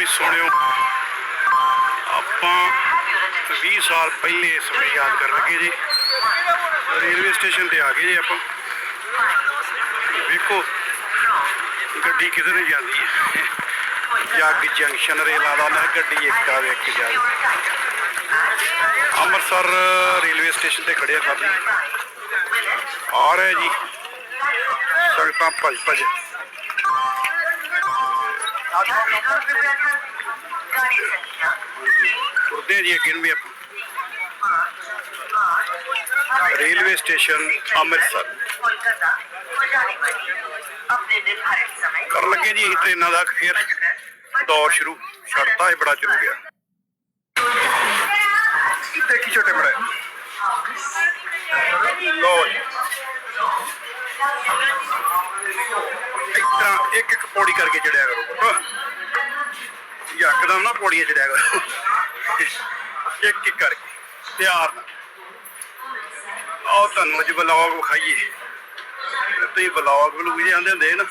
ਵੀ ਸੋਹਣਿਓ ਆਪਾਂ 20 ਸਾਲ ਪਹਿਲੇ ਸਮੇਂ ਯਾਦ ਕਰਨ ਲੱਗੇ ਜੀ। ਰੇਲਵੇ ਸਟੇਸ਼ਨ ਤੇ ਆ ਗਏ ਜੀ ਆਪਾਂ। ਵੇਖੋ, ਗੱਡੀ ਕਿਧਰ ਨੂੰ ਜਾਂਦੀ ਹੈ? ਜੱਗ ਜੰਕਸ਼ਨ ਰੇਲਾਂ ਦਾ ਨਾ ਗੱਡੀ ਇੱਕ ਆ ਵੇਖ ਜਾਏ ਅੰਮ੍ਰਿਤਸਰ ਰੇਲਵੇ ਸਟੇਸ਼ਨ ਤੇ ਖੜਿਆ ਸਾਡੀ ਆ ਰਿਹਾ ਜੀ। ਸੰਗਤਾਂ ਭੱਜ ਭੱਜ रेलवे स्टेशन अमृतसर। कर लगे जी ट्रेन का फिर दौर शुरू छड़ता है बड़ा चलू गया। देखी छोटे बड़े लो ਜੀ ਤਰ੍ਹਾਂ ਇੱਕ ਇੱਕ ਪੌੜੀ ਕਰਕੇ ਚੜਿਆ ਕਰੋ। ਯਕਦਮ ਨਾ ਪੌੜੀਆਂ ਚੜਿਆ ਕਰੋ। ਇੱਕ ਇੱਕ ਕਰਕੇ। ਪਿਆਰ ਨਾਲ ਆਓ ਤੁਹਾਨੂੰ ਅੱਜ ਬਲੌਗ ਵਿਖਾਈਏ। ਤੁਸੀਂ ਬਲੌਗ ਬਲੂਗ ਜੇ ਆਂਦੇ ਹੁੰਦੇ ਨਾ।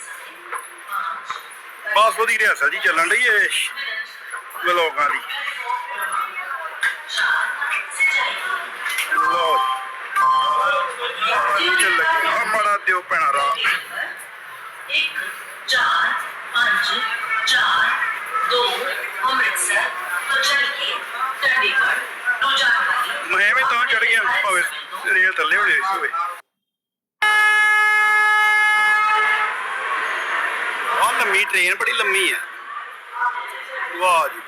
ਬਸ ਉਹਦੀ ਰਿਹਾਸਲ ਜੀ ਚੱਲਣ ਰਹੀ ਏ ਬਲੌਗਾਂ ਦੀ। ਜੀ ਚੱਲ ਲੱਗੇ ਆ ਮਾੜਾ ਦਿਓ ਪੈਣਾ ਰਾ ਇੱਕ ਚਾਰ ਪੰਜ ਚਾਰ ਦੋ ਅੰਮ੍ਰਿਤਸਰ ਤੋਂ ਚੱਲ ਕੇ ਚੰਡੀਗੜ੍ਹ ਨੂੰ ਜਾਣ ਵਾਲੀ ਮੈਂ ਵੀ ਤਾਂ ਚੜ ਗਿਆ ਭਾਵੇਂ ਰੇਲ ਥੱਲੇ ਹੋਣੇ ਹੋਵੇ। ਆਹ ਲੰਮੀ ਟ੍ਰੇਨ ਬੜੀ ਲੰਮੀ ਹੈ। ਵਾਹ ਜੀ।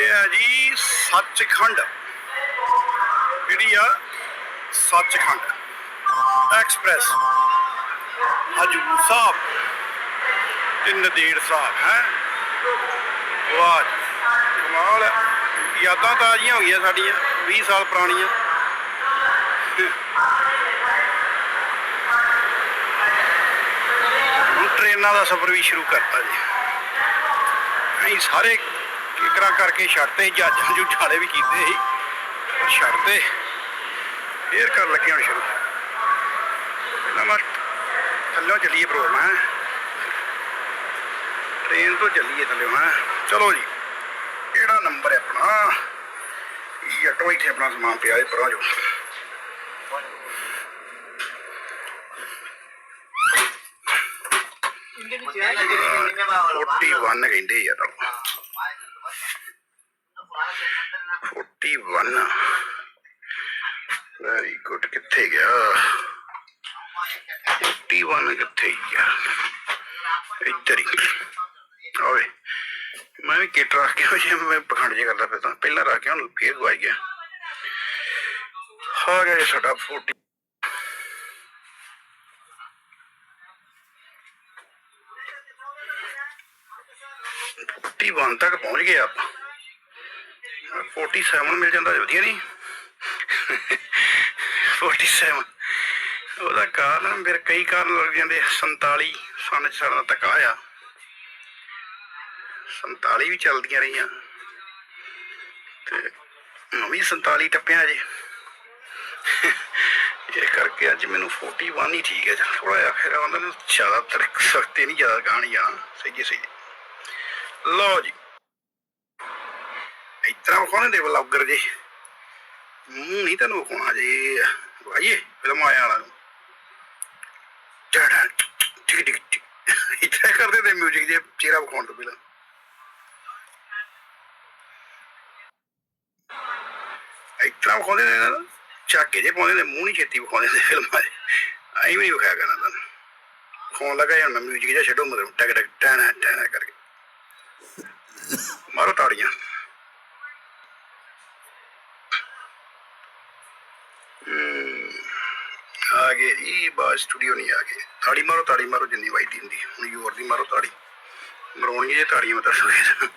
ਇਹ ਹੈ ਜੀ ਸੱਚਖੰਡ। ਜਿਹੜੀ ਆ ਸੱਚਖੰਡ। ਐਕਸਪ੍ਰੈਸ। ਹਜੂਰ ਸਾਹਿਬ। ਤੇ ਨਦੇੜ ਸਾਹਿਬ ਹੈ। ਵਾਹ ਕਮਾਲ ਹੈ। ਯਾਦਾਂ ਤਾਜ਼ੀਆਂ ਹੋ ਗਈਆਂ ਸਾਡੀਆਂ 20 ਸਾਲ ਪੁਰਾਣੀਆਂ। ਟ੍ਰੇਨਾਂ ਦਾ ਸਫ਼ਰ ਵੀ ਸ਼ੁਰੂ ਕਰਤਾ ਜੀ। ਅਸੀਂ ਸਾਰੇ ਕਿਕਰਾਂ ਕਰਕੇ ਛੱਡਤੇ ਜਹਾਜ਼ਾਂ ਜੂ ਵਾਲੇ ਵੀ ਕੀਤੇ ਸੀ, ਪਰ ਛੱਡਤੇ। ਫੇਰ ਕਰਨ ਲੱਗੇ ਹੁਣ ਸ਼ੁਰੂ ਪਹਿਲਾਂ ਮੈਂ ਥੱਲੋਂ ਚੱਲੀਏ ਪ੍ਰੋਗਰਾਮ, ਹੈ? ਟ੍ਰੇਨ ਤੋਂ ਚੱਲੀਏ ਥੱਲੇ, ਹੈ? ਚਲੋ ਜੀ, ਕਿਹੜਾ ਨੰਬਰ ਹੈ ਆਪਣਾ? ਇਹ ਆਟੋ ਇੱਥੇ ਆਪਣਾ ਸਮਾਨ ਪਿਆ ਹੈ ਪਰਾਂ ਜੋ। ਫੋਰਟੀ 41 ਕਹਿੰਦੇ ਯਾਰ। 41 ਵੈਰੀ ਗੁੱਡ ਕਿੱਥੇ ਗਿਆ 41 ਕਿੱਥੇ ਗਿਆ ਇੱਧਰ ਹੀ ਓਏ ਮੈਂ ਵੀ ਕਿਟ ਰੱਖ ਕੇ ਉਹ ਜੇ ਮੈਂ ਪਖੰਡ ਜੇ ਕਰਦਾ ਫਿਰ ਤਾਂ ਪਹਿਲਾਂ ਰੱਖ ਕੇ ਹੁਣ ਫੇਰ ਗਵਾਈ ਗਿਆ ਆ ਗਿਆ ਜੀ ਸਾਡਾ 40 41 ਤੱਕ ਪਹੁੰਚ ਗਏ ਆਪਾਂ 47 ਮਿਲ ਜਾਂਦਾ ਤਾਂ ਵਧੀਆ ਨਹੀਂ 47 ਉਹਦਾ ਕਾਰਨ ਫਿਰ ਕਈ ਕਾਰਨ ਲੱਗ ਜਾਂਦੇ 47 ਸਨ ਚ ਸਾਡਾ ਤੱਕ ਆਇਆ। 47 ਵੀ ਚੱਲਦੀਆਂ ਰਹੀਆਂ। ਤੇ ਮੈਂ 47 ਟੱਪਿਆ ਜੇ। ਇਹ ਕਰਕੇ ਅੱਜ ਮੈਨੂੰ 41 ਹੀ ਠੀਕ ਹੈ ਥੋੜਾ ਜਿਹਾ। ਫਿਰ ਉਹਨਾਂ ਨੂੰ ਜ਼ਿਆਦਾ ਤੜਕ ਸਖਤੇ ਨਹੀਂ ਜ਼ਿਆਦਾ ਗਾਣੀ ਆ। ਸਹੀ ਸਹੀ ਹੈ। ਜੀ। ਇਤਨਾ ਕੋਣ ਦੇ ਬਲੌਗਰ ਜੀ। ਮੂੰਹ ਨਹੀਂ ਤੈਨੂੰ ਕੋਣਾ ਜੀ। അയ്യേ വിലമായ ആളാണ് इतना कर देते म्यूजिक ये चेहरा अकाउंट मिला इतना बखाने देना ना चाके जे पाने मुंह नहीं छेती बखाने दे फिल्म आए आई भी नहीं बखाया करना था फोन लगा या ना म्यूजिक जा छड़ो मतलब टक टक टाना टाना करके मारो ताड़ियां ਆ ਗਏ ਜੀ ਬਾਸ ਸਟੂਡੀਓ ਨਹੀਂ ਆ ਗਏ ਤਾੜੀ ਮਾਰੋ ਤਾੜੀ ਮਾਰੋ ਜਿੰਨੀ ਵਾਈਦੀ ਹੁੰਦੀ ਹੁਣ ਯੋਰ ਦੀ ਮਾਰੋ ਤਾੜੀ ਮਰੋਣੀ ਜੇ ਤਾੜੀਆਂ ਮਤ ਸੋਏ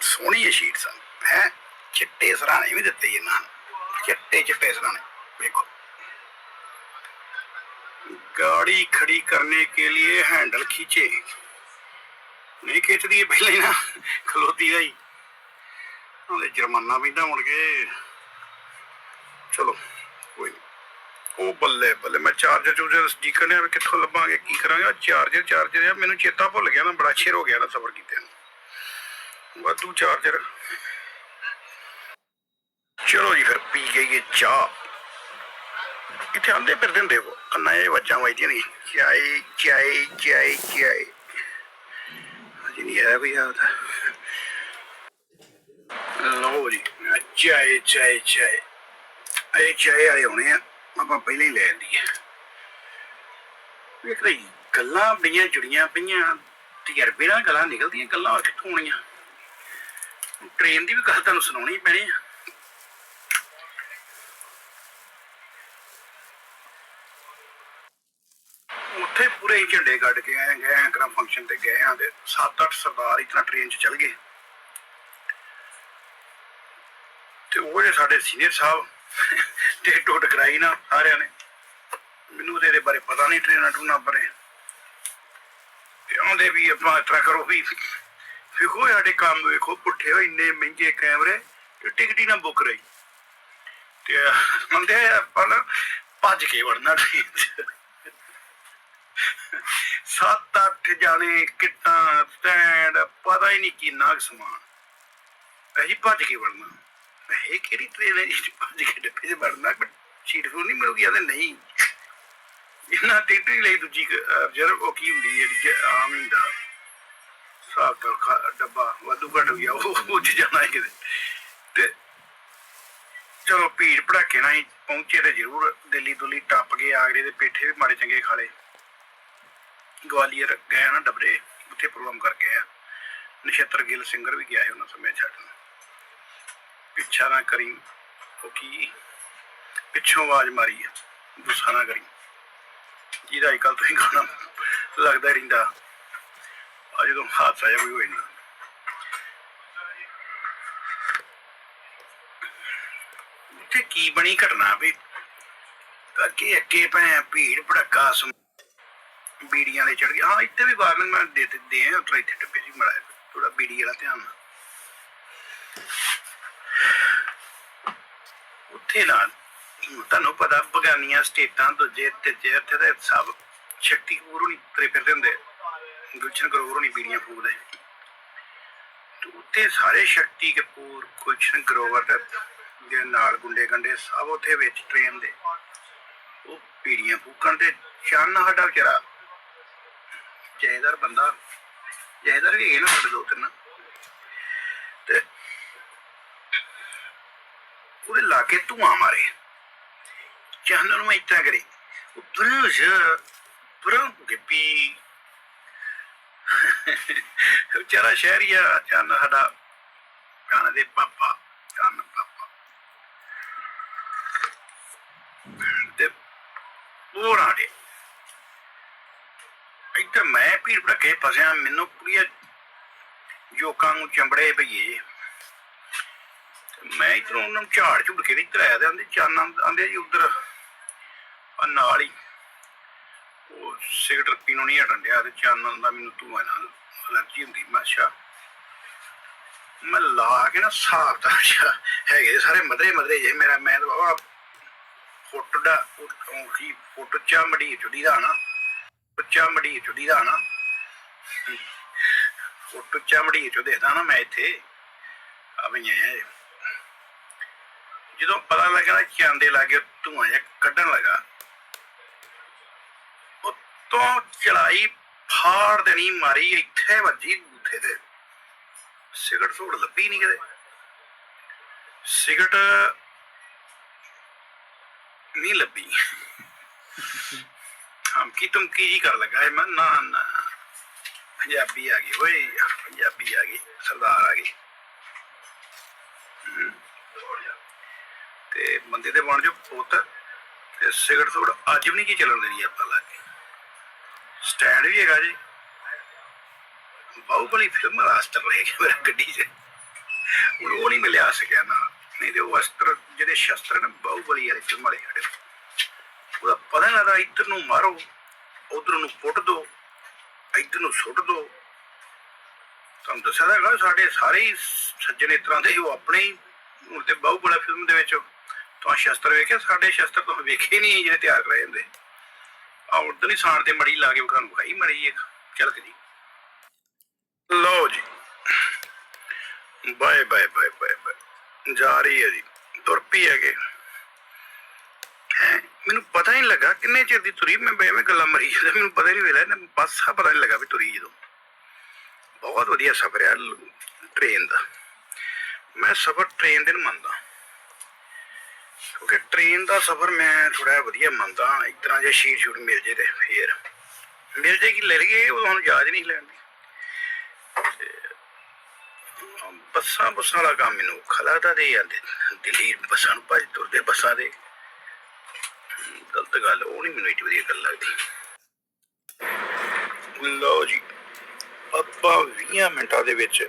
ਸੋਹਣੀ ਹੈ ਸ਼ੀਟ ਸਨ ਹੈ ਚਿੱਟੇ ਸਰਾਣੇ ਵੀ ਦਿੱਤੇ ਇਹਨਾਂ ਨੇ। ਚਿੱਟੇ ਚਿੱਟੇ ਸਰਾਣੇ ਵੇਖੋ गाड़ी खड़ी करने के लिए हैंडल खींचे ਨਹੀਂ ਖਿੱਚਦੀ ਇਹ ਪਹਿਲਾਂ ਹੀ ਨਾ ਖਲੋਤੀ ਦਾ ਹੀ ਉਹਦੇ ਜੁਰਮਾਨਾ ਪੈਂਦਾ ਮੁੜ ਕੇ ਚਲੋ ਕੋਈ ਨਹੀਂ ਉਹ ਬੱਲੇ ਬੱਲੇ ਮੈਂ ਚਾਰਜਰ ਚੂਰਜਰ ਸਟੀਕਰ ਨੇ ਕਿੱਥੋਂ ਲੱਭਾਂਗੇ ਕੀ ਕਰਾਂਗੇ ਚਾਰਜਰ ਚਾਰਜਰ ਯਾਰ ਮੈਨੂੰ ਚੇਤਾ ਭੁੱਲ ਗਿਆ ਨਾ ਬੜਾ ਚਿਰ ਹੋ ਗਿਆ ਨਾ ਸਫਰ ਕੀਤੇ ਨੂੰ ਵਾਧੂ ਚਾਰਜਰ ਚਲੋ ਜੀ ਫਿਰ ਪੀ ਗਈ ਚਾਹ ਇੱਥੇ ਆਂਦੇ ਫਿਰਦੇ ਹੁੰਦੇ ਕੋ ਕੰਨਾਂ ਇਹ ਵੱਜਾਂ ਵੱਜਦੀਆਂ ਨਹੀਂ ਚਾਏ ਚਾਏ ਚਾਏ ਚਾਏ ਅਜੀ ਨਹੀਂ ਆਇਆ ਕੋਈ ਆਦਾ ਲਓ ਜੀ ਚਾਏ ਚਾਏ ਚਾਏ ਇਹ ਚਾਏ ਵਾਲੇ ਹੋਣੇ ਆ, ਆਪਾਂ ਪਹਿਲਾਂ ਹੀ ਲੈ ਲਈ ਵੇਖ ਰਹੀ ਗੱਲਾਂ ਬੜੀਆਂ ਜੁੜੀਆਂ ਪਈਆਂ, ਤਜਰਬੇ ਨਾਲ ਗੱਲਾਂ ਨਿਕਲਦੀਆਂ, ਗੱਲਾਂ ਕਿੱਥੋਂ ਆਉਣੀਆਂ ਟ੍ਰੇਨ ਦੀ ਵੀ ਗੱਲ ਤੁਹਾਨੂੰ ਸੁਣਾਉਣੀ ਪੈਣੀ ਆ। ਉੱਥੇ ਪੂਰੇ ਝੰਡੇ ਕੱਢ ਕੇ ਆਏ, ਗਏ ਆਂ, ਕਰਾਂ ਫੰਕਸ਼ਨ ਤੇ ਗਏ ਆ, ਤੇ ਸੱਤ ਅੱਠ ਸਰਦਾਰ ਇਤਨਾ ਟ੍ਰੇਨ 'ਚ ਚੱਲ ਗਏ। ਤੇ ਉਹ ਜਿਹੜੇ ਸਾਡੇ ਸੀਨੀਅਰ ਸਾਹਿਬ ਟੁੱਟ ਕਰਾਈ ਨਾ ਸਾਰਿਆਂ ਨੇ। ਮੈਨੂੰ ਇਹਦੇ ਬਾਰੇ ਪਤਾ ਨਹੀਂ, ਟ੍ਰੇਨਾਂ ਟੂਨਾਂ ਬਾਰੇ। ਤੇ ਆਉਂਦੇ ਵੀ ਆਪਾਂ ਇਸ ਕਰੋ ਵੀ ਵੇਖੋ ਸਾਡੇ ਕੰਮ, ਵੇਖੋ ਪੁੱਠੇ ਹੋ, ਇੰਨੇ ਮਹਿੰਗੇ ਕੈਮਰੇ ਤੇ ਟਿਕਟ ਹੀ ਨਾ ਬੁੱਕ ਰਹੀ। ਤੇ ਮੰਦੇ ਪਰ ਭੱਜ ਕੇ ਵੜਨਾ ਟ੍ਰੇਨ 'ਚ। ਸੱਤ ਅੱਠ ਜਾਣੇ ਕਿੱਟਾਂ ਸਟੈਂਡ ਪਤਾ ਹੀ ਨਹੀਂ ਕਿੰਨਾ ਕੁ ਸਮਾਨ। ਅਸੀਂ ਭੱਜ ਕੇ ਵੜਨਾ। ਇਹ ਕਿਹੜੀ ਟ੍ਰੇਨ ਹੈ? ਜੀ ਭੱਜ ਕੇ ਡੱਬੇ 'ਚ ਵੜਨਾ ਕੋਈ ਸੀਟ ਫੂ ਨਹੀਂ ਮਿਲੂਗੀ ਆਦੇ ਨਹੀਂ। ਇਹਨਾਂ ਟਿਕਟ ਲਈ ਦੂਜੀ ਰਿਜ਼ਰਵ ਉਹ ਕੀ ਹੁੰਦੀ ਹੈ ਜਿਹੜੀ ਆਮ ਹੁੰਦਾ। ਸਾਫ਼ ਤਾਂ ਡੱਬਾ ਵਾਧੂ ਘੱਟ ਗਿਆ ਉਹ ਉਹ 'ਚ ਜਾਣਾ ਹੈ ਕਿਤੇ। ਤੇ ਚਲੋ ਭੀੜ ਭੜਾਕੇ ਨਾਲ ਹੀ ਪਹੁੰਚੇ ਤੇ ਜ਼ਰੂਰ ਦਿੱਲੀ ਦੁੱਲੀ ਟੱਪ ਗਏ ਆਗਰੇ ਦੇ ਪੇਠੇ ਵੀ ਮਾੜੇ ਚੰਗੇ ਖਾਲੇ ਗਵਾਲੀਅਰ ਗਏ ਨਾ ਡਬਰੇ ਉੱਥੇ ਪ੍ਰੋਗਰਾਮ ਕਰਕੇ ਆ। ਨਛੱਤਰ ਗਿੱਲ ਸਿੰਗਰ ਵੀ ਗਿਆ ਹੈ ਉਹਨਾਂ ਸਮੇਂ ਛੱਡਣ ਪਿੱਛਾ ਨਾ ਕਰੀ ਉਹ ਕੀ ਪਿੱਛੋਂ ਆਵਾਜ਼ ਮਾਰੀ ਆ, ਗੁੱਸਾ ਨਾ ਕਰੀ। ਜਿਹਦਾ ਅੱਜ ਕੱਲ ਤੁਸੀਂ ਗਾਣਾ ਲੱਗਦਾ ਰਹਿੰਦਾ ਆ ਜਦੋਂ ਹਾਦਸਾ ਜਿਹਾ ਕੋਈ ਹੋਏ ਨਾ। ਉੱਥੇ ਕੀ ਬਣੀ ਘਟਨਾ ਵੀ? ਅੱਗੇ ਅੱਗੇ ਪੈ ਭੀੜ ਭੜੱਕਾ ਸਮ ਬੀੜੀਆਂ ਵਾਲੇ ਚੜ ਗਏ। ਹਾਂ, ਇੱਥੇ ਵੀ ਵਾਰਨਿੰਗ ਮੈਂ ਦੇ ਦਿੱਤੇ ਆ, ਉੱਥੇ ਇੱਥੇ ਟੱਪੇ ਸੀ ਮੜਾ ਥੋੜਾ ਬੀੜੀ ਵਾਲਾ ਧਿਆਨ ਨਾਲ। ਉੱਥੇ ਨਾ ਤੁਹਾਨੂੰ ਪਤਾ, ਬਗਾਨੀਆਂ ਸਟੇਟਾਂ, ਦੂਜੇ ਤੀਜੇ ਇੱਥੇ ਦੇ ਸਭ ਸ਼ਕਤੀ ਗੁਰੂ ਨਹੀਂ ਤਰੇ ਫਿਰਦੇ ਹੁੰਦੇ। ਗੁਲਸ਼ਨ ਗਰੋਵਰ ਨਹੀਂ ਬੀੜੀਆਂ ਫੂਕਦੇ ਤੇ ਸਾਰੇ ਸ਼ਕਤੀ ਕਪੂਰ ਗੁਲਸ਼ਨ ਗਰੋਵਰ ਦੇ ਦੇ ਨਾਲ ਗੁੰਡੇ ਗੰਡੇ ਸਭ ਉੱਥੇ ਵਿੱਚ ਟ੍ਰੇਨ ਦੇ। ਉਹ ਪੀੜੀਆਂ ਫੂਕਣ ਤੇ ਚੰਨ ਸਾਡਾ ਵਿਚਾਰਾ। ਜੈਦਾਰ ਬੰਦਾ, ਜੈਦਾਰ ਵੀ ਹੈਗੇ ਨਾ ਸਾਡੇ ਦੋ ਤਿੰਨ ਤੇ ਉਹਦੇ ਲਾ ਕੇ ਧੂਆਂ ਮਾਰੇ। ਚੰਨ ਨੂੰ ਮੈਂ ਇੱਦਾਂ ਕਰੀ। ਉਹ ਗੱਪੀ ਵਿਚਾਰਾ ਸ਼ਹਿਰੀਆ, ਚੰਨ ਸਾਡਾ ਚੰਨ ਦੇ ਪਾਪਾ ਚੰਨ ਪਾਪਾ। ਤੇ ਉਹ ਰਾੜੇ ਇੱਧਰ ਮੈਂ ਭੀੜ ਭੜਕੇ ਫਸਿਆ, ਮੈਨੂੰ ਪੂਰੀਆਂ ਜੋਕਾਂ ਨੂੰ ਚੰਬੜੇ ਪਈਏ। ਮੈਂ ਇਧਰੋਂ ਉਹਨਾਂ ਨੂੰ ਝਾੜ ਝੁੜ ਕੇ ਇੱਧਰ ਆਇਆ ਤੇ ਆਂਦੇ ਚੰਨ ਆਂਦੇ ਜੀ ਉਧਰ। ਆ ਨਾਲ ਹੀ ਉਹ ਸਿਗਰਟ ਪੀਣੋਂ ਨਹੀਂ ਹਟਣ ਡਿਆ ਤੇ ਚੰਨ ਦਾ ਮੈਨੂੰ ਧੂਆਂ ਨਾਲ ਅਲਰਜੀ ਹੁੰਦੀ। ਮੈਂ ਮੈਂ ਲਾ ਕੇ ਨਾ ਸਾਫ਼ ਦਾ ਹੈਗੇ ਸਾਰੇ ਮਦਰੇ ਮਦਰੇ ਜੇ ਮੇਰਾ, ਮੈਂ ਤਾਂ ਬਾਬਾ ਫੁੱਟ ਦਾ ਉਹ ਕੀ ਫੁੱਟ ਚਾ ਮੜੀ ਚੁੜੀ ਦਾ ਨਾ। ਉੱਚਾ ਮੜੀ ਚੁੜੀ ਦਾ ਨਾ। ਫੁੱਟ ਉੱਚਾ ਮੜੀ ਚੁ ਦੇਖਦਾ ਨਾ ਮੈਂ ਇੱਥੇ ਆ ਬਈਏ ਜਦੋਂ ਪਤਾ ਲੱਗਿਆ ਨਾ ਚਾਂਦੇ ਲਾਗੇ ਧੂਆਂ ਜਿਹਾ ਕੱਢਣ ਲੱਗਾ, ਉਤੋਂ ਚੜਾਈ ਫਾੜ ਦੇਣੀ ਮਾਰੀ, ਇੱਥੇ ਵੱਜੀ ਬੂਥੇ ਤੇ। ਸਿਗਰਟ ਸੋੜ ਲੱਭੀ ਨਹੀਂ ਕਿਤੇ। ਸਿਗਰਟ ਨਹੀਂ ਲੱਭੀ। ਹਮਕੀ ਤੁਮਕੀ ਜੀ ਕਰ ਲਗਾ ਮੈਂ ਨਾ ਨਾ, ਪੰਜਾਬੀ ਆ ਗਈ, ਓਏ, ਪੰਜਾਬੀ ਆ ਗਈ, ਸਰਦਾਰ ਆ ਗਈ। ਤੇ ਬੰਦੇ ਦੇ ਬਣ ਜੋ ਪੁੱਤ ਤੇ ਸਿਗਰਟ ਸੋੜ ਅੱਜ ਵੀ ਨਹੀਂ ਕੀ ਚੱਲਣ ਦੇਣੀ ਆਪਾਂ ਲਾਗੇ ਸਟੈਂਡ ਵੀ ਹੈਗਾ ਜੀ। ਬਾਹੂਬਲੀ ਫਿਲਮ ਦਾ ਅਸਤਰ ਲੈ ਗਿਆ ਮੇਰਾ ਗੱਡੀ 'ਚ। ਹੁਣ ਉਹ ਨਹੀਂ ਮਿਲਿਆ ਸਕਿਆ ਨਾ। ਨਹੀਂ ਤੇ ਉਹ ਅਸਤਰ ਜਿਹੜੇ ਸ਼ਸਤਰ ਨੇ ਬਾਹੂਬਲੀ ਵਾਲੇ ਫਿਲਮ ਵਾਲੇ ਖੜੇ ਉਹਦਾ ਪਤਾ ਨਹੀਂ ਲੱਗਦਾ ਇੱਧਰ ਨੂੰ ਮਾਰੋ ਉਧਰ ਨੂੰ ਪੁੱਟ ਦੋ ਇੱਧਰ ਨੂੰ ਸੁੱਟ ਦੋ। ਤੁਹਾਨੂੰ ਦੱਸਿਆ ਤਾਂ ਹੈਗਾ ਸਾਡੇ ਸਾਰੇ ਹੀ ਸੱਜਣ ਇਸ ਤਰ੍ਹਾਂ ਦੇ ਸੀ, ਉਹ ਆਪਣੇ ਹੀ ਹੁਣ ਤੇ ਬਾਹੂਬਲੀ ਫਿਲਮ ਦੇ ਵਿੱਚ। ਤਾਂ ਸ਼ਸਤਰ ਵੇਖਿਆ, ਸਾਡੇ ਸ਼ਸਤਰ ਤਾਂ ਵੇਖੇ ਹੀ ਨਹੀਂ ਜਿਹੜੇ ਤਿਆਰ ਕਰਾਏ ਜਾਂਦੇ ਆ ਉਦੋਂ ਹੀ ਸਾਣ ਤੇ ਮੜੀ ਲਾ ਕੇ ਵਿਖਾਣ ਵਿਖਾਈ, ਮੜੀ ਇੱਕ। ਚੱਲ ਜੀ ਲਓ ਜੀ। ਬਾਏ ਬਾਏ ਬਾਏ ਬਾਏ ਜਾ ਰਹੀ ਹੈ ਜੀ। ਤੁਰ ਪਈ ਹੈਗੇ। ਮੈਨੂੰ ਪਤਾ ਹੀ ਨਹੀਂ ਲੱਗਾ ਕਿੰਨੇ ਚਿਰ ਦੀ ਤੁਰੀ, ਮੈਂ ਐਵੇਂ ਗੱਲਾਂ ਮਰੀ ਜਾਂਦਾ, ਮੈਨੂੰ ਪਤਾ ਹੀ ਨਹੀਂ ਵੇਲਾ ਨਾ ਪਾਸਾ ਪਤਾ ਨਹੀਂ ਲੱਗਾ ਵੀ ਤੁਰੀ ਜਦੋਂ। ਬਹੁਤ ਵਧੀਆ ਸਫ਼ਰ ਹੈ ਟ੍ਰੇਨ ਦਾ। ਮੈਂ ਸਫ਼ਰ ਟ੍ਰੇਨ ਦੇ ਨੂੰ ਮੰਨਦਾ। ਕਿਉਂਕਿ ਟ੍ਰੇਨ ਦਾ ਸਫ਼ਰ ਮੈਂ ਥੋੜਾ ਵਧੀਆ ਮੰਨਦਾ ਇਸ ਤਰ੍ਹਾਂ ਜੇ ਸ਼ੀਟ ਸ਼ੂਟ ਮਿਲ ਜੇ ਤੇ ਫੇਰ। ਮਿਲ ਜੇ ਕਿ ਲੈ ਲਈਏ ਉਹ ਹੁਣ ਯਾਦ ਨਹੀਂ ਲੈਂਦੀ ਬੱਸਾਂ ਬੱਸਾਂ ਵਾਲਾ ਕੰਮ ਮੈਨੂੰ ਖਲਾਦਾ ਦੇ ਜਾਂਦੇ ਦਿੱਲੀ ਬੱਸਾਂ ਨੂੰ ਭੱਜ ਤੁਰਦੇ ਬੱਸਾਂ ਦੇ। ਗਲਤ ਗੱਲ, ਉਹ ਨਹੀਂ ਮੈਨੂੰ ਇੱਡੀ ਵਧੀਆ ਗੱਲ ਲੱਗਦੀ। ਲਓ ਜੀ, ਆਪਾਂ 20 ਮਿੰਟਾਂ ਦੇ ਵਿੱਚ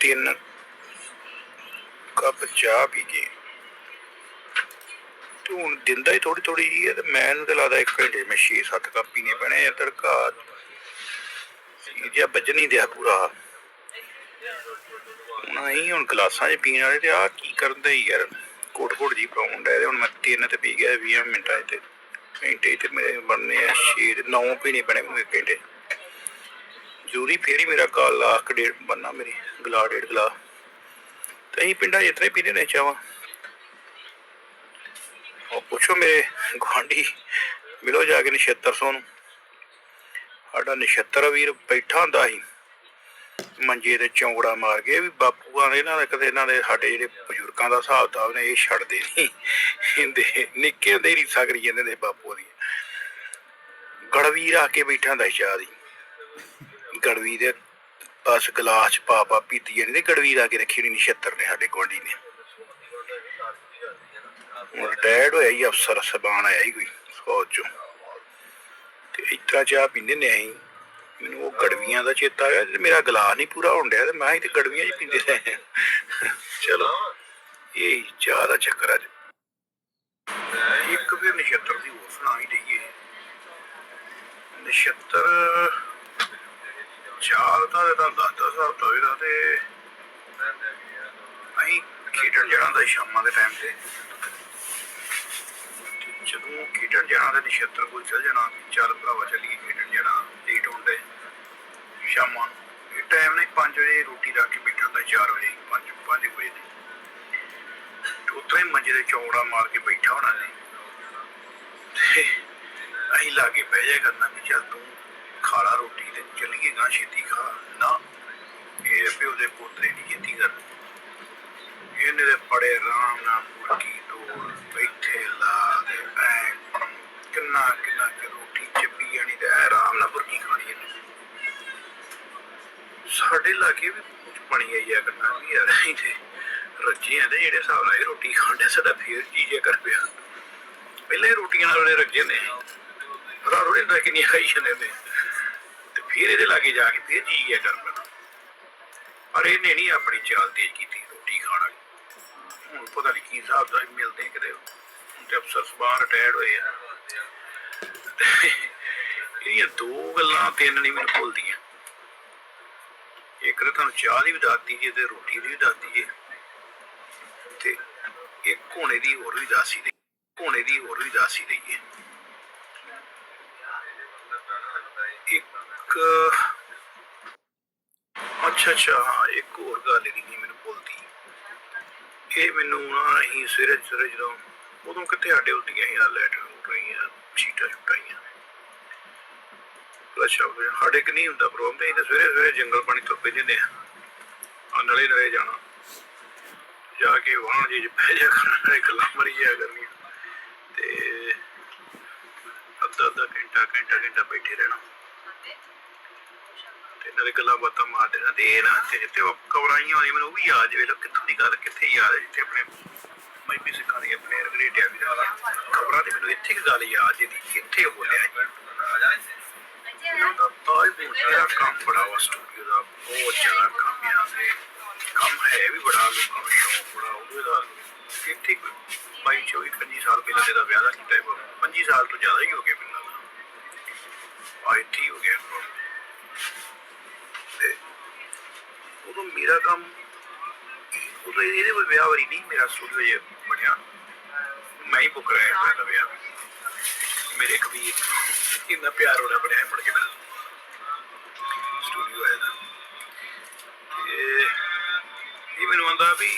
ਤਿੰਨ ਕੱਪ ਚਾਹ ਪੀ ਕੇ ਤੇ ਹੁਣ ਦਿੰਦਾ ਹੀ ਥੋੜੀ ਥੋੜੀ ਜੀ ਹੈ ਤੇ ਮੈਨੂੰ ਤੇ ਲੱਗਦਾ ਇੱਕ ਘੰਟੇ ਮੈਂ 6-7 ਕੱਪ ਪੀਣੇ ਪੈਣੇ ਆ ਤੜਕਾ। ਜਿਹਾ ਵੱਜ ਦਿਆ ਪੂਰਾ। ਹੁਣ ਅਸੀਂ ਹੁਣ ਗਲਾਸਾਂ 'ਚ ਪੀਣ ਵਾਲੇ ਤੇ ਆ ਕੀ ਕਰਦੇ ਯਾਰ? ਕੋਟ ਕੋਟ ਜੀ ਪਾਉਣ ਡਿਆ ਹੁਣ ਮੈਂ ਤਿੰਨ ਤੇ ਪੀ ਗਿਆ 20 ਮਿੰਟਾਂ 'ਚ ਘੰਟੇ ਤੇ ਮੇਰੇ ਬਣਨੇ ਆ 6 9 ਪੀਣੇ ਪੈਣੇ ਮੈਨੂੰ ਘੰਟੇ। ਜ਼ਰੂਰੀ ਫੇਰ ਹੀ ਮੇਰਾ ਕਾਲ ਲਾਖ ਡੇਢ ਬੰਨਾ ਮੇਰੀ ਗਲਾ ਡੇਢ ਗਲਾ ਤੇ ਅਸੀਂ ਪਿੰਡਾਂ 'ਚ ਪੀਂਦੇ ਨੇ ਚਾਵਾ। ਉਹ ਪੁੱਛੋ ਮੇਰੇ ਗੁਆਂਢੀ, ਮਿਲੋ ਜਾ ਕੇ ਨਛੱਤਰ ਸੌ ਨੂੰ ਸਾਡਾ ਨਛੱਤਰ ਵੀਰ ਬੈਠਾ ਹੁੰਦਾ ਸੀ, ਮੰਜੇ ਤੇ ਚੌਂਕੜਾ ਮਾਰ ਕੇ ਵੀ ਬਾਪੂਆਂ ਦੇ ਕਦੇ ਇਹਨਾਂ ਦੇ ਸਾਡੇ ਜਿਹੜੇ ਬਜ਼ੁਰਗਾਂ ਦਾ ਹਿਸਾਬ ਕਿਤਾਬ ਨੇ, ਇਹ ਛੱਡਦੇ ਨਹੀਂ। ਹੁੰਦੇ ਨਿੱਕੇ ਹੁੰਦੇ ਹੀ ਕਰੀ ਜਾਂਦੇ ਨੇ ਬਾਪੂ ਦੀ ਗੜਵੀਰ ਆ ਕੇ ਬੈਠਾ ਹੁੰਦਾ ਸੀ ਚਾਹ ਦੀ। ਗੜਵੀ ਦੇ ਬਸ ਗਲਾਸ ਚ ਪਾ ਪਾ ਪੀਤੀ ਜਾਂਦੀ ਤੇ ਗੜਵੀ ਲਾ ਕੇ ਰੱਖੀ ਹੋਣੀ ਨਛੱਤਰ ਨੇ ਸਾਡੇ ਗੁਆਂਢੀ ਨੇ। ਹੁਣ ਰਿਟਾਇਰਡ ਹੋਇਆ ਹੀ ਅਫਸਰ, ਸਬਾਨ ਆਇਆ ਹੀ ਕੋਈ ਫੌਜ ਚੋਂ। ਤੇ ਇਸ ਚਾਹ ਪੀਂਦੇ ਨੇ ਅਸੀਂ। ਮੈਨੂੰ ਉਹ ਗੜਵੀਆਂ ਦਾ ਚੇਤਾ ਆ ਤੇ ਮੇਰਾ ਗਲਾਸ ਨਹੀਂ ਪੂਰਾ ਹੋਣ ਡਿਆ ਤੇ ਮੈਂ ਹੀ ਤੇ ਗੜਵੀਆਂ ਹੀ ਪੀਂਦੇ ਰਹੇ ਚਲੋ, ਇਹ ਚਾਹ ਦਾ ਚੱਕਰ ਅੱਜ। ਇੱਕ ਫਿਰ ਨਛੱਤਰ ਦੀ ਹੋਰ ਸੁਣਾ ਹੀ ਦਈਏ। ਨਛੱਤਰ ਚਾਰ ਦਾ ਤੇ ਤਾਂ ਦਾਦਾ ਸਾਹਿਬ ਤੋਂ ਇਹਦਾ ਤੇ ਅਸੀਂ ਖੇਡਣ ਜਾਣਾ ਦਾ ਸ਼ਾਮਾਂ ਦੇ ਟਾਈਮ ਤੇ। ਜਦੋਂ ਖੇਡਣ ਜਾਣਾ ਤੇ ਨਛੱਤਰ ਕੋਲ ਚਲ ਜਾਣਾ। ਚੱਲ ਭਰਾਵਾ ਚੱਲੀਏ ਖੇਡਣ ਜਾਣਾ। ਲੇਟ ਹੁੰਦੇ। ਸ਼ਾਮਾਂ ਨੂੰ। ਇਹ ਟਾਈਮ ਨਹੀਂ 5 ਵਜੇ ਰੋਟੀ ਰੱਖ ਕੇ ਬੈਠਾ ਹੁੰਦਾ 4 ਵਜੇ 5 5 ਵਜੇ। ਤੇ ਉਤਰੇ ਮੰਜੇ ਦੇ ਚੌੜਾ ਮਾਰ ਕੇ ਬੈਠਾ ਹੋਣਾ ਨੇ ਅਸੀਂ ਲਾਗੇ ਬਹਿ ਜਾ ਕਰਨਾ ਵੀ ਚੱਲ ਤੂੰ ਖਾਲਾ ਰੋਟੀ ਤੇ ਚੱਲੀਏ ਗਾ, ਛੇਤੀ ਖਾ। ਨਾ, ਇਹ ਪਿਓ ਦੇ ਪੋਤਰੇ ਨਹੀਂ ਖੇਤੀ ਕਰ। ਇਹਨੇ ਦੇ ਪੜੇ ਆਰਾਮ ਨਾਲ ਮੁਰਗੀ ਤੋੜ ਬੈਠੇ ਲਾ ਦੇ, ਐ ਕਿੰਨਾ ਕਿੰਨਾ ਕਿ ਰੋਟੀ ਚੱਪੀ ਜਾਣੀ ਤੇ ਆਰਾਮ ਨਾਲ ਮੁਰਗੀ ਖਾਣੀ ਇਹਨੇ। ਸਾਡੇ ਲਾਗੇ ਵੀ ਕੁਝ ਬਣੀ ਆਈ ਆ ਕਰਨਾ ਵੀ ਯਾਰ ਅਸੀਂ ਤੇ ਰੱਜੇ ਆ ਜਿਹੜੇ ਹਿਸਾਬ ਨਾਲ ਰੋਟੀ ਖਾਂਦੇ ਸਾਡਾ ਫੇਰ ਚੀਜ਼ੇ ਕਰ ਪਿਆ। ਪਹਿਲੇ ਰੋਟੀਆਂ ਨਾਲ ਉਹਨੇ ਰੱਜੇ ਨੇ। ਰਾ ਰੋੜੇ ਕਿ ਨਹੀਂ ਖਾਈ ਜਾਂਦੇ ਨੇ ਫਿਰ ਇਹਦੇ ਲਾਗੇ ਜਾ ਕੇ ਫਿਰ ਜੀ ਗਿਆ ਕਰ ਪਰ ਇਹਨੇ ਨਹੀਂ ਆਪਣੀ ਚਾਲ ਤੇਜ਼ ਕੀਤੀ, ਰੋਟੀ ਖਾਣ ਵਾਲੀ। ਹੁਣ ਪਤਾ ਨਹੀਂ ਕੀ ਹਿਸਾਬ ਦਾ ਮਿਲਦੇ ਕਿਤੇ। ਤੇ ਅਫਸਰ ਸਬਾਰ ਰਿਟਾਇਰਡ ਹੋਏ ਆ। ਇਹਦੀਆਂ ਦੋ ਗੱਲਾਂ ਤਿੰਨ ਨਹੀਂ ਮੈਨੂੰ ਭੁੱਲਦੀਆਂ। ਇੱਕ ਤਾਂ ਤੁਹਾਨੂੰ ਚਾਹ ਦੀ ਵੀ ਦੱਸਦੀ ਜੀ ਤੇ ਰੋਟੀ ਦੀ ਵੀ ਦੱਸਦੀ ਜੀ ਤੇ ਇੱਕ ਕੋਣੇ ਦੀ ਹੋਰ ਵੀ ਦੱਸੀ ਦੇ ਕੋਣੇ ਦੀ ਹੋਰ ਵੀ ਦੱਸੀ ਦਈਏ। ਇੱਕ, ਅੱਛਾ ਅੱਛਾ ਇੱਕ ਹੋਰ ਗੱਲ ਇਹਦੀ ਮੈਨੂੰ ਭੁੱਲਦੀ ਇਹ ਮੈਨੂੰ ਨਾ ਅਸੀਂ ਸਵੇਰੇ ਸਵੇਰੇ ਜਦੋਂ, ਉਦੋਂ ਕਿੱਥੇ ਸਾਡੇ ਉਲਟੀਆਂ ਹੀ ਆ ਲੈਟ ਰਹੀਆਂ ਛੀਟਾਂ ਛੁਟਾਈਆਂ ਅੱਛਾ ਸਾਡੇ ਕਿ ਨਹੀਂ ਹੁੰਦਾ ਪ੍ਰੋਬਲਮ ਤੇ ਸਵੇਰੇ ਸਵੇਰੇ ਜੰਗਲ ਪਾਣੀ ਤੋਂ ਪੈ ਜਾਂਦੇ ਆ। ਆ ਨਲੇ ਨਲੇ ਜਾਣਾ। ਜਾ ਕੇ ਵਾਹਣ ਜੀ ਚ ਬਹਿ ਜਾ ਕਰਨਾ ਗੱਲਾਂ ਮਰੀ ਜਾ ਕਰਨੀਆਂ। ਤੇ ਅੱਧਾ ਅੱਧਾ ਘੰਟਾ ਘੰਟਾ ਘੰਟਾ ਬੈਠੇ ਰਹਿਣਾ। ਤੇ ਗੱਲਾਂ ਬਾਤਾਂ ਮਾਰਦੇ ਰਹਿਣਾ ਇਹ ਨਾ ਤੇ ਜਿੱਥੇ ਉਹ ਕਵਰਾਈਆਂ ਹੋਈ ਮੈਨੂੰ ਉਹ ਵੀ ਯਾਦ ਵੇਲੋ ਕਿੱਥੋਂ ਦੀ ਗੱਲ, ਕਿੱਥੇ ਯਾਦ ਹੈ, ਜਿੱਥੇ ਆਪਣੇ ਮੈਂ ਵੀ ਸਿੱਖਾਂ ਆਪਣੇ ਰਿਲੇਟਿਵ ਵੀ ਦਾ ਖਬਰਾਂ ਦੀ ਮੈਨੂੰ, ਇੱਥੇ ਇੱਕ ਗੱਲ ਯਾਦ ਜਿਹਦੀ ਕਿੱਥੇ ਬੋਲਿਆ ਜੀ ਇਹਨਾਂ ਦਾ ਮੇਰਾ ਕੰਮ ਬੜਾ ਵਾ ਸਟੂਡੀਓ ਦਾ ਬਹੁਤ ਜ਼ਿਆਦਾ ਕੰਮ ਆ। ਤੇ ਕੰਮ ਹੈ ਵੀ ਬੜਾ, ਲੋਕਾਂ ਨੂੰ ਸ਼ੌਕ ਬੜਾ, ਉਹਦੇ ਦਾ ਇੱਥੇ ਕੋਈ ਬਾਈ ਚੌਵੀ ਪੰਜੀ ਸਾਲ ਪਹਿਲਾਂ ਇਹਦਾ ਵਿਆਹ ਦਾ ਕੀਤਾ 25 ਸਾਲ ਤੋਂ ਜ਼ਿਆਦਾ ਹੀ ਹੋ ਗਿਆ ਮੈਨੂੰ ਲੱਗਦਾ। ਆਈ ਹੋ ਗਿਆ ਤੇ ਉਦੋਂ ਮੇਰਾ ਕੰਮ ਸਟੂਡੀਓ ਇਹਦੇ ਕੋਈ ਵਿਆਹ ਵਾਰੀ ਨਹੀਂ, ਮੇਰਾ ਸਟੂਡੀਓ ਇਹ ਬਣਿਆ। ਮੈਂ ਹੀ ਬੁੱਕ ਰਿਹਾ ਮੇਰਾ ਵਿਆਹ। ਮੇਰੇ ਕਬੀਰ ਇੰਨਾ ਪਿਆਰ ਹੋਣਾ ਬਣਿਆ ਮੁੜ ਕੇ ਮੇਰਾ ਸਟੂਡੀਓ ਹੈ ਨਾ। ਇਹ ਮੈਨੂੰ ਆਂਦਾ ਵੀ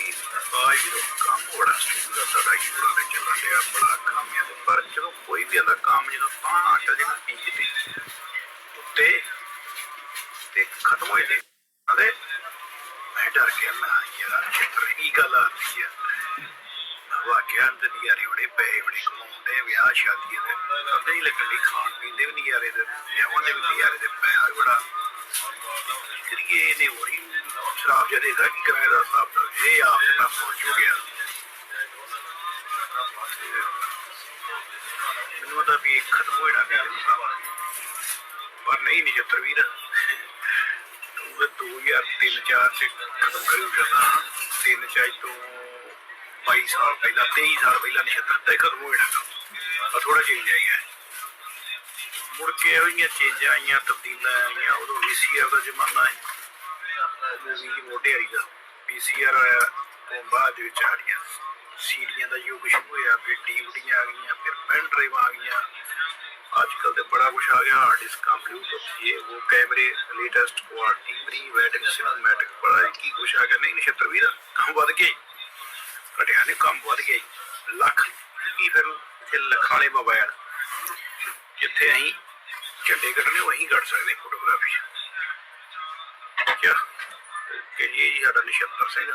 ਆ ਕੰਮ ਬੜਾ ਸਟੂਡੀਓ ਦਾ ਸਾਡਾ ਹੀ ਬੜਾ ਤੇ ਚੱਲਣ ਡਿਆ, ਬੜਾ ਕੰਮ ਹੈ ਪਰ ਜਦੋਂ ਕੋਈ ਵੀ ਆਂਦਾ ਕੰਮ ਜਦੋਂ ਤਾਂ ਚੱਲ ਜਿਹੜਾ ਪੀਕ ਤੇ ਉੱਤੇ ਤੇ ਖਤਮ ਹੋ ਜਾਂਦੇ। ਮੈਂ ਯਾਰ ਖੇਤਰ ਕੀ ਗੱਲ ਆਤੀ ਹੈ ਵਾਕਿਆ ਅੰਦਰ ਯਾਰੀ ਬੜੇ ਪਏ ਬੜੇ ਕਮਾਉਂਦੇ ਵਿਆਹ ਸ਼ਾਦੀਆਂ ਦੇ ਪਤਾ ਨਹੀਂ ਲੱਗਣ ਦੀ ਖਾਣ ਪੀਣ ਦੇ ਵੀ ਨਹੀਂ ਯਾਰੇ ਦੇ ਵਿਆਹਾਂ ਦੇ ਵੀ ਯਾਰੇ ਦੇ ਪਿਆ ਬੜਾ ਕਰੀਏ ਨੇ ਹੋਈ ਸ਼ਰਾਬ ਜਿਹੜੇ ਦਾ ਕੀ ਕਰਾਇਆ ਦਾ ਸਾਹਿਬ ਦਾ ਇਹ ਆਪ ਮੈਂ ਪਹੁੰਚ ਗਿਆ ਮੈਨੂੰ ਤਾਂ ਵੀ ਖਤਮ ਹੋ ਜਾਣਾ ਪਿਆ ਪਰ ਨਹੀਂ, ਨਛੱਤਰ ਵੀਰ। 2003 ਚਾਰ ਚ ਖਤਮ ਕਰੀ ਜਾਂਦਾ ਤਿੰਨ ਚਾਈ ਤੋਂ 22 ਸਾਲ ਪਹਿਲਾਂ 23 ਸਾਲ ਪਹਿਲਾਂ ਨਛੱਤਰ ਤੇ ਖਤਮ ਹੋ ਆ ਥੋੜਾ ਚੇਂਜ ਆਇਆ ਮੁੜ ਕੇ ਹੋਈਆਂ ਚੇਂਜਾਂ ਆਈਆਂ, ਤਬਦੀਲਾਂ ਆਈਆਂ, ਉਦੋਂ ਵੀਸੀਆਰ ਦਾ ਜ਼ਮਾਨਾ ਹੈ। ਮੂਵੀ ਦੀ ਮੋਢੇ ਵਾਲੀ ਦਾ। ਵੀਸੀਆਰ ਆਇਆ ਉਹ ਬਾਅਦ ਵਿੱਚ ਆ ਗਈਆਂ ਸੀਡੀਆਂ ਦਾ ਯੁੱਗ ਸ਼ੁਰੂ ਹੋਇਆ, ਫਿਰ ਡੀਵੀਡੀਆਂ ਆ ਗਈਆਂ, ਫਿਰ ਪੈਨ ਡਰਾਈਵ ਆ ਗਈਆਂ। ਅੱਜ ਕੱਲ ਤੇ ਬੜਾ ਕੁਝ ਆ ਗਿਆ ਆਰਟਿਸਟ ਕੰਪਿਊਟਰ ਇਹ ਉਹ ਕੈਮਰੇ latest quality pre wedding cinematic ਬੜਾ ਕੀ ਕੁਝ ਆ ਗਿਆ। ਨਹੀਂ, ਨਛੱਤਰ ਵੀਰ ਕੰਮ ਵੱਧ ਗਈ ਘਟਿਆ ਨੇ ਕੰਮ ਵੱਧ ਗਈ ਲੱਖ ਕੀ ਫਿਰ ਇੱਥੇ ਲਖਾਲੇ ਮੋਬਾਈਲ ਜਿੱਥੇ ਅਸੀਂ ਝੰਡੇ ਕੱਢਨੇ ਉਹੀ ਕੱਢ ਸਕਦੇ ਫੋਟੋਗ੍ਰਾਫੀ ਕਿਆ? ਕਿ ਇਹ ਸਾਡਾ ਨਿਸ਼ਤਰ ਸਿੰਘ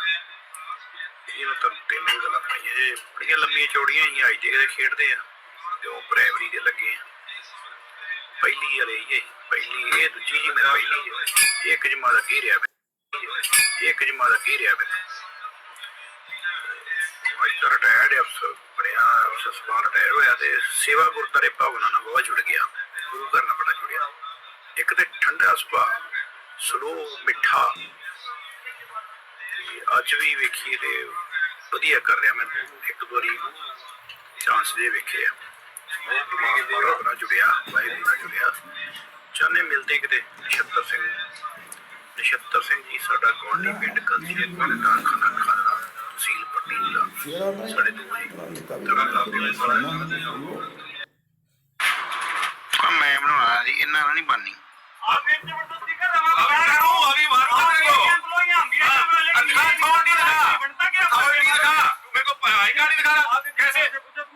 ਇਹ ਤਾਂ ਤਿੰਨ ਗੱਲਾਂ ਕਹੀਆਂ ਬੜੀਆਂ ਲੰਮੀਆਂ ਚੌੜੀਆਂ ਹੀ ਆਈ ਜੇ ਖੇਡਦੇ ਆ। ਤੇ ਉਹ ਪ੍ਰਾਇਮਰੀ ਦੇ ਲੱਗੇ ਆ। ਪਹਿਲੀ ਵਾਲੇ ਇਹ ਪਹਿਲੀ, ਇਹ ਦੂਜੀ ਜੀ ਮੈਂ ਪਹਿਲੀ ਇੱਕ ਜਮਾ ਦਾ ਕੀ ਰਿਹਾ ਇੱਕ ਜਮਾ ਦਾ ਕੀ ਰਿਹਾ ਮੈਂ ਅੱਜ ਰਿਟਾਇਰਡ ਅਫਸਰ ਬਣਿਆ ਅਫਸਰ ਸਭਾ ਰਿਟਾਇਰ ਹੋਇਆ ਤੇ ਸੇਵਾ ਗੁਰਦਾਰੇ ਭਾਵਨਾ ਨਾਲ ਬਹੁਤ ਜੁੜ ਗਿਆ। ਗੁਰੂ ਘਰ ਨਾਲ ਬੜਾ ਜੁੜਿਆ। ਇੱਕ ਤੇ ਠੰਡਾ ਸੁਭਾਅ ਸਲੋ ਮਿੱਠਾ। ਅੱਜ ਵੀ ਵੇਖੀਏ ਤੇ ਵਧੀਆ ਕਰ ਰਿਹਾ ਮੈਂ। ਇੱਕ ਦੋ ਵਾਰੀ ਚਾਂਸ ਦੇ ਵੇਖੇ ਨਾਲ ਜੁੜਿਆ ਵਾਹਿਗੁਰੂ ਨਾਲ ਜੁੜਿਆ। ਚਾਹਨੇ ਮਿਲਦੇ ਕਿਤੇ ਨਛੱਤਰ ਸਿੰਘ। ਨਛੱਤਰ ਸਿੰਘ ਜੀ ਸਾਡਾ ਗਵਾਂਢੀ ਪਿੰਡ ਕਲਸੀਏ ਕੋਲ ਕਾਰਖਾਨਾ ਖਾਨਾ ਤਹਿਸੀਲ ਪੱਟੀ ਜ਼ਿਲ੍ਹਾ। ਸਾਡੇ ਦੋ ਜੀ ਤਰ੍ਹਾਂ ਦਾ ਪਿੰਡ ਵਾਲਾ ਆ ਮੈਂ ਬਣਾਉਣਾ ਜੀ ਇਹਨਾਂ ਨਾਲ ਨਹੀਂ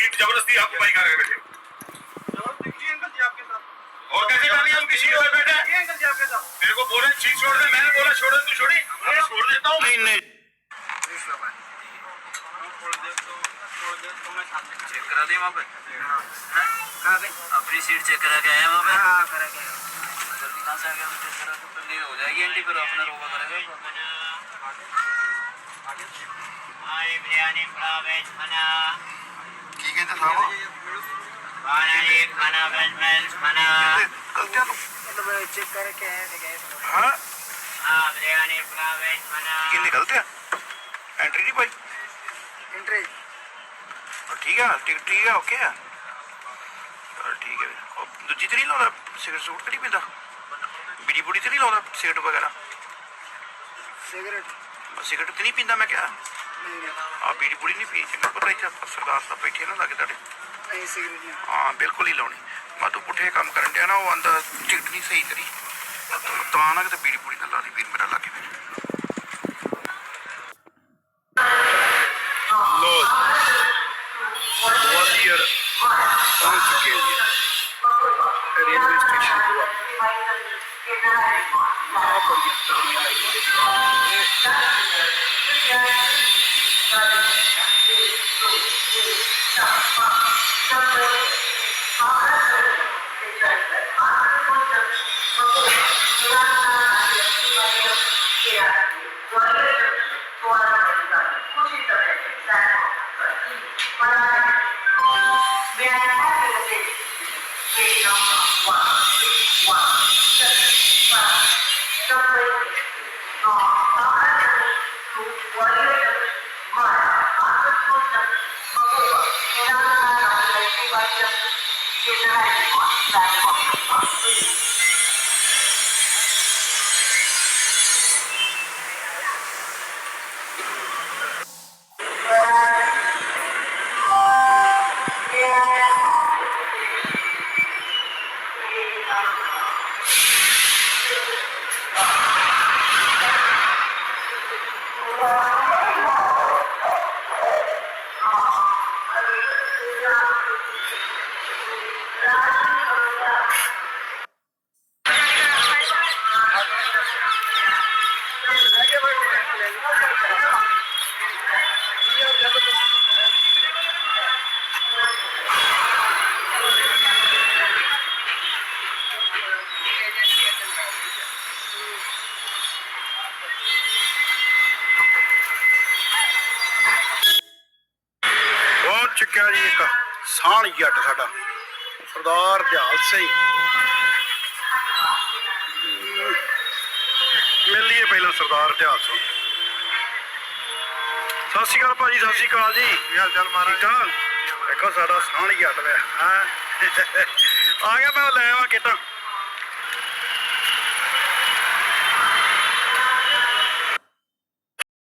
सीट ज़बरदस्ती आपको भाई कर रहे बैठे। और कैसे डाली हम किसी और बैठे? मेरे को बोले सीट छोड़ दे। मैंने बोला छोड़ दे तू छोड़ी हाँ, मैं छोड़ देता हूँ। नहीं नहीं। चेक करा दिया वहाँ पे। हाँ, अपनी सीट चेक करा के आया वहाँ पे। जल्दी कहाँ से आ गया? चेक करा तो नहीं हो जाएगी एंटी फिर अपना रोका करेगा। आगे आगे आगे ਕੀ ਕਹਿੰਦੇ ਸਾਹਿਬ ਬਾਣਾ ਜੀ ਖਾਣਾ ਬੈਲ ਬੈਲ ਖਾਣਾ ਗਲਤੀਆਂ ਤੋਂ ਮਤਲਬ ਚੈੱਕ ਕਰਕੇ ਆਏ ਤੇ ਗਏ ਹਾਂ? ਆ ਬਿਰਿਆਨੀ ਪ੍ਰਾਵੇਸ਼ ਖਾਣਾ ਕਿੰਨੀ ਗਲਤੀਆਂ? ਐਂਟਰੀ ਨਹੀਂ ਭਾਈ? ਐਂਟਰੀ ਠੀਕ ਆ ਟਿਕਟ ਠੀਕ ਆ ਓਕੇ ਆ। ਠੀਕ ਹੈ ਉਹ ਦੂਜੀ ਤੇ ਨਹੀਂ ਲਾਉਂਦਾ ਸਿਗਰਟ ਸੂਟ ਤੇ ਨਹੀਂ ਪੀਂਦਾ? ਬੀੜੀ ਬੁੜੀ ਤੇ ਨਹੀਂ ਲਾਉਂਦਾ ਸਿਗਰਟ ਵਗੈਰਾ? ਸਿਗਰਟ। ਸਿਗਰਟ ਤੇ ਨਹੀਂ ਪੀਂਦਾ ਮੈਂ ਕਿਹਾ। ਆ ਬੀੜੀ ਬੁੜੀ ਨਹੀਂ ਪੀ ਚੰਗਾ ਪਤਾ ਇੱਥੇ ਸਰਦਾਰ ਸਾਹਿਬ ਬੈਠੇ ਨਾ ਲੱਗੇ ਨਹੀਂ ਸਿਗਰਟ ਹਾਂ ਬਿਲਕੁਲ ਹੀ ਲਾਉਣੀ। ਮੈਂ ਤੂੰ ਪੁੱਠੇ ਕੰਮ ਕਰਨ ਡਿਆ ਨਾ ਉਹ ਅੰਦਰ ਟਿਕਟ ਨਹੀਂ ਸਹੀ ਕਰੀ ਤਾਂ ਨਾ ਕਿਤੇ ਬੀੜੀ ਬੁੜੀ ਨਾਲ ਲਾ ਵੀਰ ਮੇਰਾ ਲੱਗੇ ਲੋ ਵਨ ਈਅਰ ਹੋ ਚੁੱਕੇ ਜੀ। ਰੇਲਵੇ ਸਟੇਸ਼ਨ ਤੋਂ ਆ ਪਰ ਇਹ ਤਰ੍ਹਾਂ ਨਹੀਂ ਆ। ਜੱਟ ਸਾਡਾ। ਸਰਦਾਰ ਦਿਆਲ ਸਿੰਘ। ਮਿਲ ਲਈਏ ਪਹਿਲਾਂ ਸਰਦਾਰ ਦਿਆਲ ਸਿੰਘ। ਸਤਿ ਸ਼੍ਰੀ ਅਕਾਲ ਭਾਜੀ ਸਤਿ ਸ਼੍ਰੀ ਅਕਾਲ ਜੀ। ਕੀ ਹਾਲ ਚਾਲ ਮਹਾਰਾਜ? ਦੇਖੋ ਸਾਡਾ ਸਾਣ ਜੱਟ ਵੇ। ਹਾਂ? ਆ ਗਿਆ ਮੈਂ ਲੈ ਆਵਾਂ ਕਿਤਾ